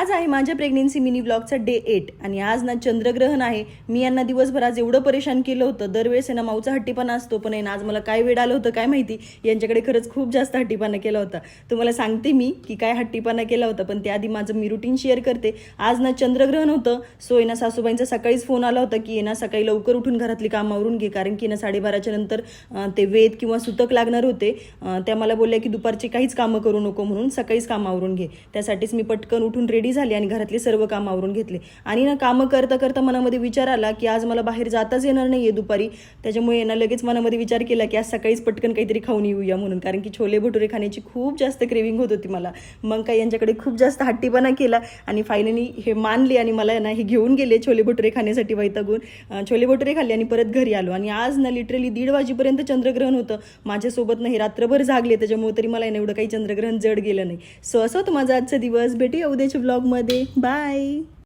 आज आहे माझ्या प्रेग्नेन्सी मिनी ब्लॉगचा डे एट आणि आज ना चंद्रग्रहण आहे. मी यांना दिवसभर आज एवढं परेशान केलं होतं. दरवेळेस यांना माऊचा हट्टीपणा असतो. पण यांना आज मला काय वेळ आलं होतं काय माहिती? यांच्याकडे खरंच खूप जास्त हट्टीपणा केला होता. तुम्हाला सांगते मी की काय हट्टीपणा केला होता. पण त्याआधी माझं मी रुटीन शेअर करते. आज ना चंद्रग्रहण होतं. सो येना सासूबाईंचा सकाळीच फोन आला होता की आहे ना सकाळी लवकर उठून घरातली कामावरून आवरून घे. कारण की ना साडेबाराच्या नंतर ते वेद किंवा सुतक लागणार होते. त्या मला बोलल्या की दुपारची काहीच कामं करू नको म्हणून सकाळीच कामावरून घे. त्यासाठीच मी पटकन उठून रेडी झाली आणि घरातले सर्व काम आवरून घेतले. आणि ना कामं करता करता मनामध्ये विचार आला की आज मला बाहेर जाताच येणार नाही आहे दुपारी. त्याच्यामुळे ना लगेच मनामध्ये विचार केला की आज सकाळीच पटकन काहीतरी खाऊन येऊया म्हणून. कारण की छोले भटुरे खाण्याची खूप जास्त क्रेविंग होत होती मला. मग काय यांच्याकडे खूप जास्त हट्टीपणा केला आणि फायनली हे मानले आणि मला ना हे घेऊन गेले छोले भटुरे खाण्यासाठी वैतागून. छोले भटुरे खाल्ले आणि परत घरी आलो. आणि आज ना लिटरली दीड वाजेपर्यंत चंद्रग्रहण होतं. माझ्यासोबत नाही रात्रभर जागले. त्याच्यामुळे तरी मला एवढं काही चंद्रग्रहण जड गेलं नाही. सो असं होतं माझा आजचा दिवस. भेटूया उद्याच्या ब्लॉगमध्ये बाय